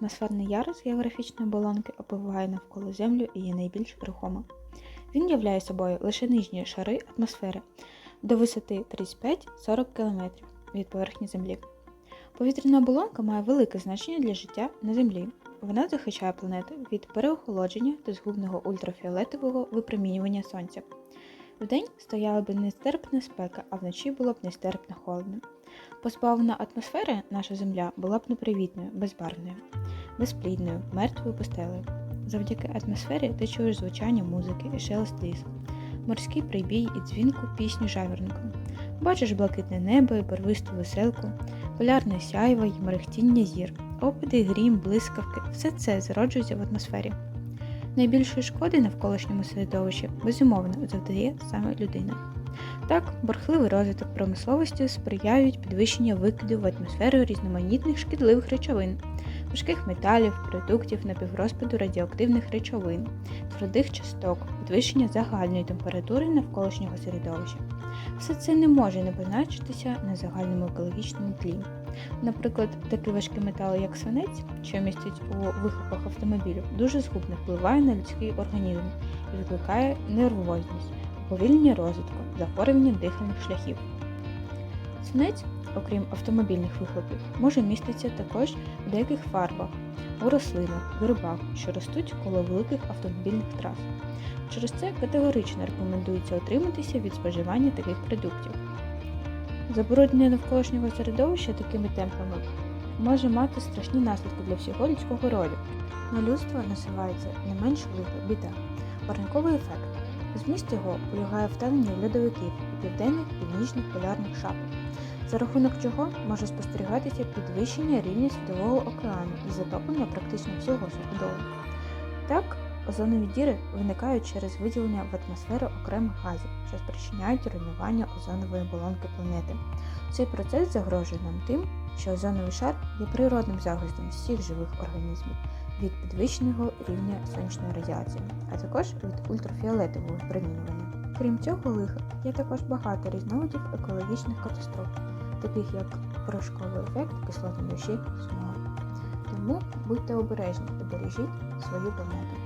Атмосферний ярус географічної оболонки опливає навколо Землю і є найбільш рухома. Він являє собою лише нижні шари атмосфери до висоти 35-40 км від поверхні Землі. Повітряна оболонка має велике значення для життя на Землі. Вона захищає планету від переохолодження та згубного ультрафіолетового випромінювання сонця. Вдень стояла б нестерпна спека, а вночі було б нестерпно холодно. Позбавлена атмосфери, наша земля була б непривітною, безбарвною, безплідною, мертвою пустелею. Завдяки атмосфері ти чуєш звучання музики і шелест лісу, морський прибій і дзвінку пісню жайворонку. Бачиш блакитне небо і барвисту веселку, полярне сяйво й мерехтіння зір, опади, грім, блискавки все це зароджується в атмосфері. Найбільшої шкоди навколишньому середовищі безумовно завдає саме людина. Так, бурхливий розвиток промисловості сприяють підвищенню викидів в атмосферу різноманітних шкідливих речовин, важких металів, продуктів напіврозпаду радіоактивних речовин, твердих часток, підвищення загальної температури навколишнього середовища. Все це не може не позначитися на загальному екологічному тлі. Наприклад, такі важкі метали, як свинець, що містять у вихлопах автомобілів, дуже згубно впливає на людський організм і викликає нервозність, уповільнення розвитку, захворювання дихальних шляхів. Свинець, окрім автомобільних вихлопів, може міститися також в деяких фарбах, у рослинах, грибах, що ростуть коло великих автомобільних трас. Через це категорично рекомендується утриматися від споживання таких продуктів. Забруднення навколишнього середовища такими темпами може мати страшні наслідки для всього людського роду. На людство насувається не менш велика біда парниковий ефект. Зміст його полягає в льодовиків і південних північних полярних шапок, за рахунок чого може спостерігатися підвищення рівня Світового океану і затоплення практично всього суходолу. Так, озонові діри виникають через виділення в атмосферу окремих газів, що спричиняють руйнування озонової оболонки планети. Цей процес загрожує нам тим, що озоновий шар є природним захистом всіх живих організмів від підвищеного рівня сонячної радіації, а також від ультрафіолетового випромінювання. Крім цього лиха, є також багато різновидів екологічних катастроф, таких як порошковий ефект, кислотні дощі, смог. Тому будьте обережні та бережіть свою планету.